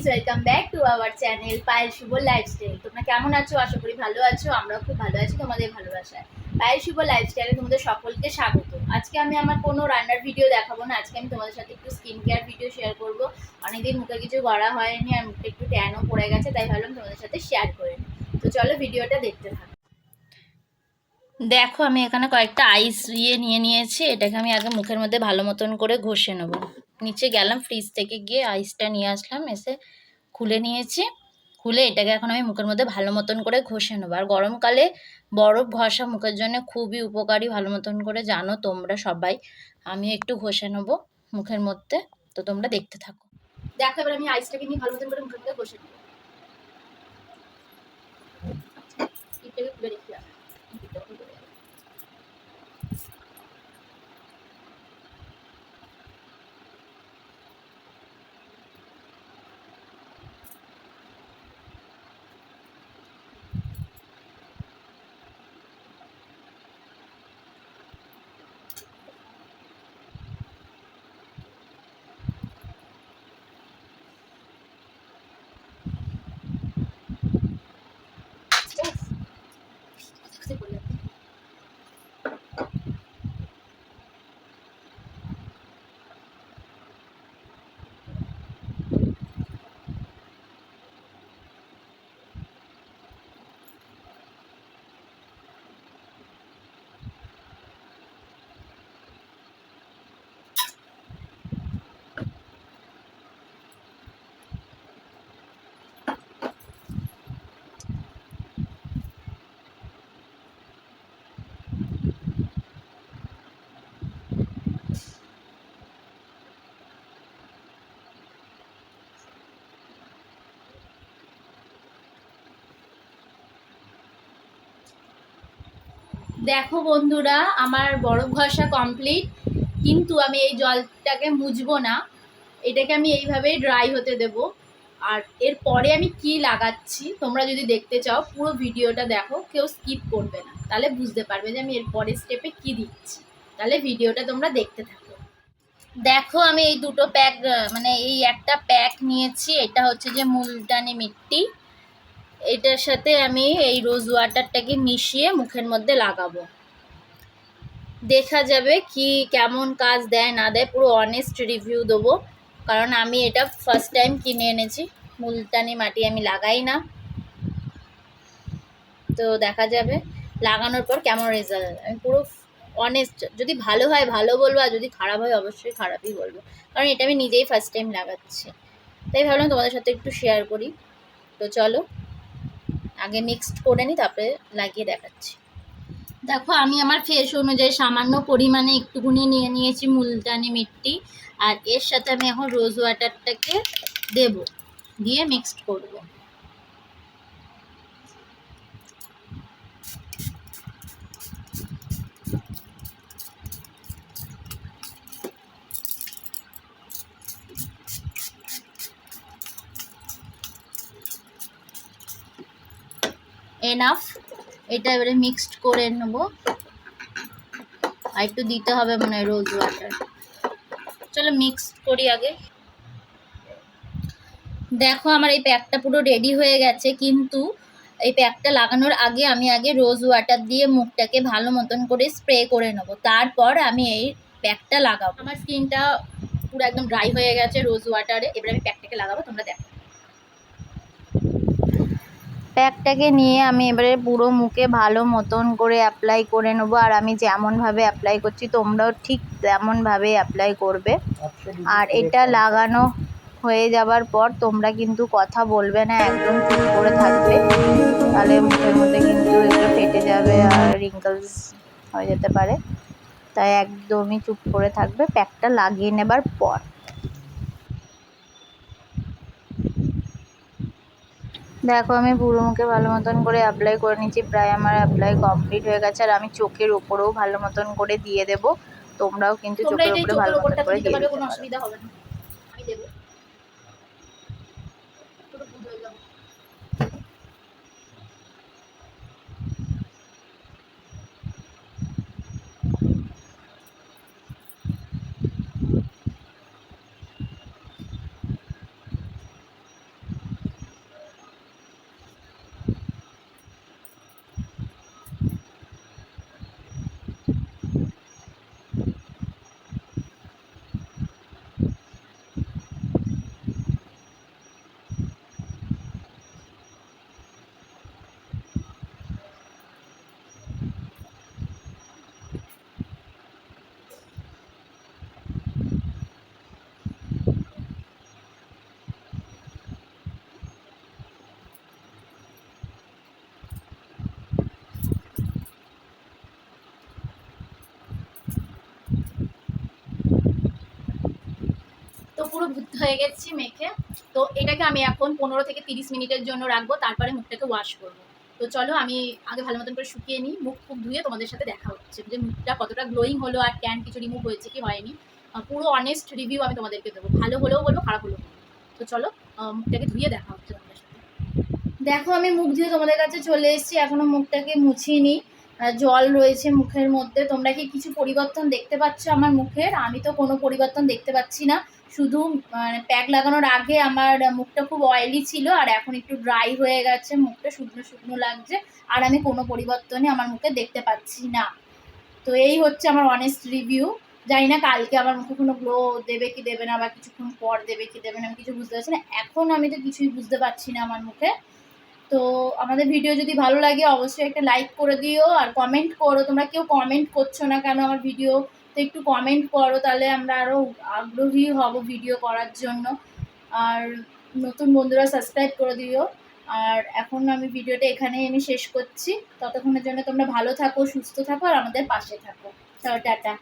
Guys welcome back to our channel Payel Shubho lifestyle তোমরা কেমন আছো? আশা করি ভালো আছো, আমরাও খুব ভালো আছি, তোমাদের ভালোবাসায়। পায়েল শুভ লাইফস্টাইলে তোমাদের সকলকে স্বাগত। আজকে আমি আমার কোনো রান্নার ভিডিও দেখাবো না, আজকে আমি তোমাদের সাথে একটু স্কিন কেয়ার ভিডিও শেয়ার করব। অনেকদিন মুখে কিছু করা হয়নি আর মুখে একটু ট্যানও পড়ে গেছে, তাই ভাবলাম তোমাদের সাথে শেয়ার করে তো চলো ভিডিওটা দেখতে থাকো। দেখো, আমি এখানে কয়েকটা আইস ইয়ে নিয়ে নিয়েছি, এটাকে আমি আগে মুখের মধ্যে ভালো মতন করে ঘষে নেব। নিচে গেলাম ফ্রিজ থেকে গিয়ে আইসটা নিয়ে আসলাম, এসে খুলে নিয়েছি। খুলে এটাকে এখন আমি মুখের মধ্যে ভালো মতন করে ঘষে নেব। আর গরমকালে বরফ ঘষা মুখের জন্য খুবই উপকারী ভালো মতন করে জানো তোমরা সবাই। আমি একটু ঘষে নেব মুখের মধ্যে, তো তোমরা দেখতে থাকো। দেখো এবার আমি আইসটাকে নিয়ে ভালো মতন করে মুখের মধ্যে ঘষে নেব এটাকে খুলে রেখে রাখ। এটাকে খুলে রাখ। উফ, কোথায় পড়ে যাচ্ছে? দেখো বন্ধুরা, আমার বরফ ঘষা কমপ্লিট কিন্তু আমি এই জলটাকে মুছবো না। এটাকে আমি এইভাবেই ড্রাই হতে দেব। আর এরপরে আমি কি লাগাচ্ছি, তোমরা যদি দেখতে চাও, পুরো ভিডিওটা দেখো, কেউ স্কিপ করবে না। তাহলে বুঝতে পারবে যে আমি এর পরের স্টেপে কি দিচ্ছি। তাহলে ভিডিওটা তোমরা দেখতে থাকো। দেখো, আমি এই দুটো প্যাক মানে এই একটা প্যাক নিয়েছি, এটা হচ্ছে যে মুলটানি মিট্টি। এটার সাথে আমি এই রোজ ওয়াটারটাকে মিশিয়ে মুখের মধ্যে লাগাবো। দেখা যাবে কি, কেমন কাজ দেয়, না দেয়, পুরো অনেস্ট রিভিউ দেবো। কারণ আমি এটা ফার্স্ট টাইম কিনে এনেছি। মুলতানি মাটি আমি লাগাই না। তো দেখা যাবে লাগানোর পর কেমন রেজাল্ট আমি পুরো অনেস্ট যদি ভালো হয় ভালো বলব, আর যদি খারাপ হয় অবশ্যই খারাপই বলব। কারণ এটা আমি নিজেই ফার্স্ট টাইম লাগাচ্ছি। তাই ভাবলাম তোমাদের সাথে একটু শেয়ার করি। তো চলো। আগে মিক্সড করে নিই তারপরে লাগিয়ে দেখাচ্ছি। দেখো, আমি আমার ফেস অনুযায়ী সামান্য পরিমাণে একটুকুনি নিয়ে নিয়েছি মুলতানি মিট্টি, আর এর সাথে আমি এখন রোজ ওয়াটারটাকে দেব, দিয়ে মিক্সড করব। এনাফ এটা এবারে মিক্সড করে নেব। আর একটু দিতে হবে মনে হয় রোজ ওয়াটার চলো মিক্স করি আগে। দেখো আমার এই প্যাকটা পুরো রেডি হয়ে গেছে, কিন্তু এই প্যাকটা লাগানোর আগে আমি আগে রোজ ওয়াটার দিয়ে মুখটাকে ভালো মতন করে স্প্রে করে নেব। তারপর আমি এই প্যাকটা লাগাবো। আমার স্কিনটা পুরো একদম ড্রাই হয়ে গেছে রোজ ওয়াটারে এবার আমি প্যাকটাকে লাগাবো, তোমরা দেখো। প্যাকটাকে নিয়ে আমি এবারে পুরো মুখে ভালো মতন করে অ্যাপ্লাই করে নেব। আর আমি যেমনভাবে অ্যাপ্লাই করছি তোমরাও ঠিক তেমনভাবে অ্যাপ্লাই করবে। আর এটা লাগানো হয়ে যাবার পর তোমরা কিন্তু কথা বলবে না একদম চুপ করে থাকবে। তাহলে মুখের মধ্যে কিন্তু এগুলো ফেটে যাবে আর রিঙ্কলস হয়ে যেতে পারে। তাই একদমই চুপ করে থাকবে প্যাকটা লাগিয়ে নেবার পর। দেখো আমি পুরো মুখে ভালো মতন করে অ্যাপ্লাই করে নিচ্ছি প্রায় আমার অ্যাপ্লাই কমপ্লিট হয়ে গেছে আর আমি চোখের ওপরেও ভালো মতন করে দিয়ে দেবো। তোমরাও কিন্তু চোখের ওপরে উপরে ভালো মতন করে দিয়ে কোনো পারো। অসুবিধা হবে না। পুরো ভূত হয়ে গেছি মেখে। তো এটাকে আমি এখন পনেরো থেকে তিরিশ মিনিটের জন্য রাখব, তারপরে মুখটাকে ওয়াশ করব। তো চলো আমি আগে ভালো মতন করে শুকিয়ে নিই, মুখ খুব ধুয়ে তোমাদের সাথে দেখা হচ্ছে। যে মুখটা কতটা গ্লোয়িং হলো আর ট্যান কিছু রিমুভ হয়েছে কি হয়নি। পুরো অনেস্ট রিভিউ আমি তোমাদেরকে দেবো। ভালো হলেও বলব খারাপ হলেও। তো চলো মুখটাকে ধুয়ে দেখা হচ্ছে তোমাদের সাথে। দেখো আমি মুখ ধুয়ে তোমাদের কাছে চলে এসেছি, এখনও মুখটাকে মুছিনি জল রয়েছে মুখের মধ্যে। তোমরা কি কিছু পরিবর্তন দেখতে পাচ্ছ আমার মুখের? আমি তো কোনো পরিবর্তন দেখতে পাচ্ছি না। শুধু মানে প্যাক লাগানোর আগে আমার মুখটা খুব অয়েলি ছিল আর এখন একটু ড্রাই হয়ে গেছে, মুখটা শুকনো শুকনো লাগছে আর আমি কোনো পরিবর্তনই আমার মুখে দেখতে পাচ্ছি না। তো এই হচ্ছে আমার অনেস্ট রিভিউ জানি না কালকে আমার মুখে কোনো গ্লো দেবে কি দেবে না বা কিছুক্ষণ পর দেবে কি দেবে না, আমি কিছু বুঝতে পারছি না। এখন আমি তো কিছুই বুঝতে পারছি না আমার মুখে। তো আমাদের ভিডিও যদি ভালো লাগে, অবশ্যই একটা লাইক করে দিও আর কমেন্ট করো। তোমরা কেউ কমেন্ট করছ না কেন আমার ভিডিও তো একটু কমেন্ট করো, তাহলে আমরা আরও আগ্রহী হব ভিডিও করার জন্য। আর নতুন বন্ধুরা সাবস্ক্রাইব করে দিও। আর এখন আমি ভিডিওটা এখানেই আমি শেষ করছি। ততক্ষণের জন্য তোমরা ভালো থাকো, সুস্থ থাকো, আর আমাদের পাশে থাকো। টাটা।